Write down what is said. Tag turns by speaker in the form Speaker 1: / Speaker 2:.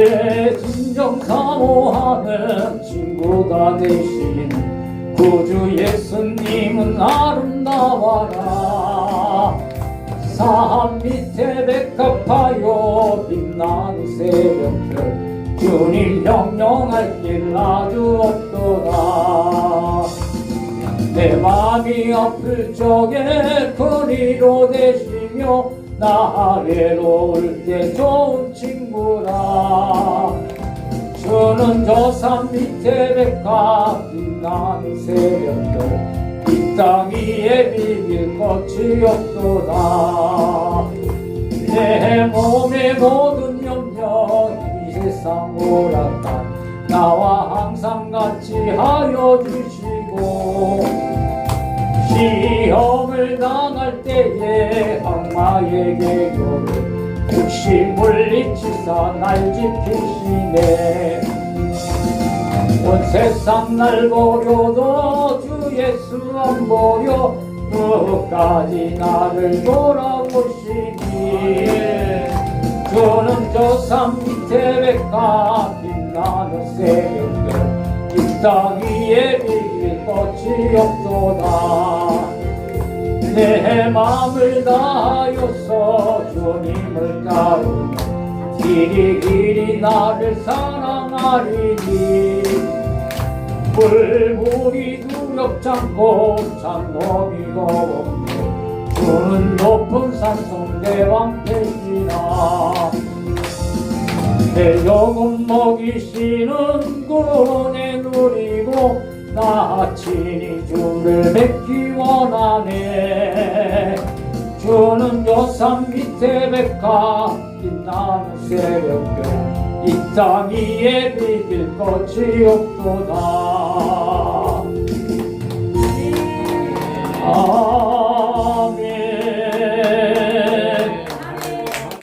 Speaker 1: 내 진정 사모하는 친구가 되신 구주 예수님은 아름다워라. 산 밑에 백합하여 빛나는 새벽별 주님 명령할 길 아주 없도다 내 마음이 아플 적에 그리로 되시며 나 외로울 때 좋은 친구라. 주는 저 산 밑에 백합 빛나는 새벽별 이땅 위에 비길 것이 없도다. 내 몸의 모든 염려 이 세상 오락관 나와 항상 같이 하여 주시고 시험을 당할 때에 악마에게 교를 즉시 물리치사 날 지키시네. 온 세상 날 보려도 주 예수 안 보려 끝까지 나를 돌아보시니. 주는 저 산 밑에 백합 빛나는 새벽별 이땅 위에 비길 것이 없도다 내 마음을 다하여서 주님을 따르며 길이 길이 나를 사랑하리니. 물물이 두렵지 않고 참놈이 없네 주는 높은 대왕 되시나 내 영혼 먹이시는 구원에 친히 주를 뵙기 원하네. 주는 여산 밑에 백합 빛나는 새벽별 이 땅 위에 비길 것이 없도다. 아